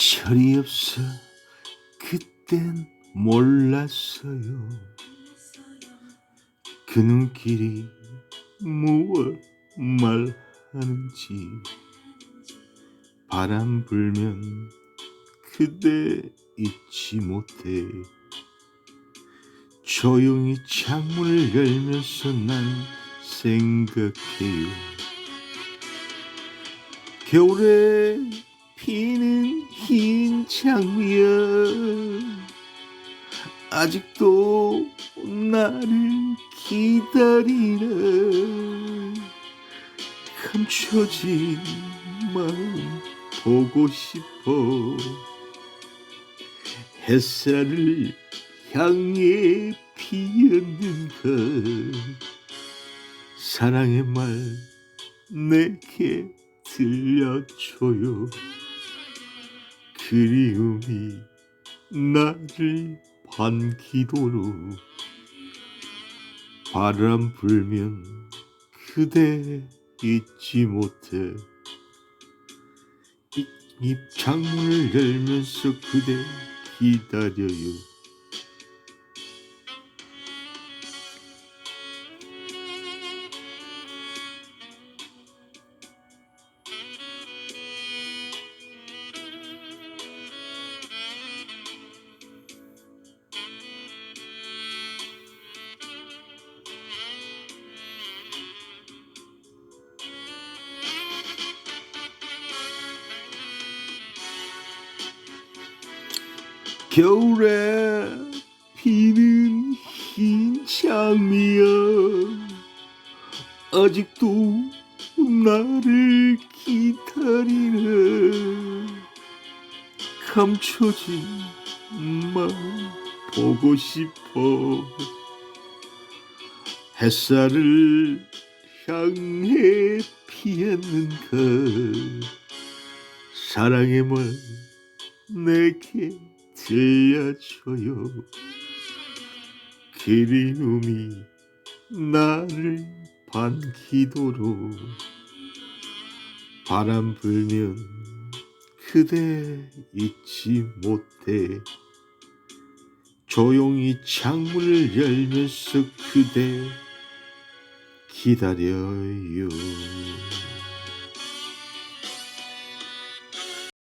별이 없어 그땐 몰랐어요. 그 눈길이 무얼 말하는지 바람 불면 그대 잊지 못해. 조용히 창문을 열면서 난 생각해요. 겨울에 피는 흰 장미야. 아직도 나를 기다리나 감춰진 마음 보고 싶어. 햇살을 향해 피었는가. 사랑의 말 내게 들려줘요 그리움이 나를 반기도록 바람 불면 그대 잊지 못해 이- 입 창문을 열면서 그대 기다려요 겨울에 피는 흰 장미야. 아직도 나를 기다리네. 감춰진 마음 보고 싶어. 햇살을 향해 피었는가? 사랑의 말 내게 들려줘요. 그리움이 나를 반기도록 바람 불면 그대 잊지 못해. 조용히 창문을 열면서 그대 기다려요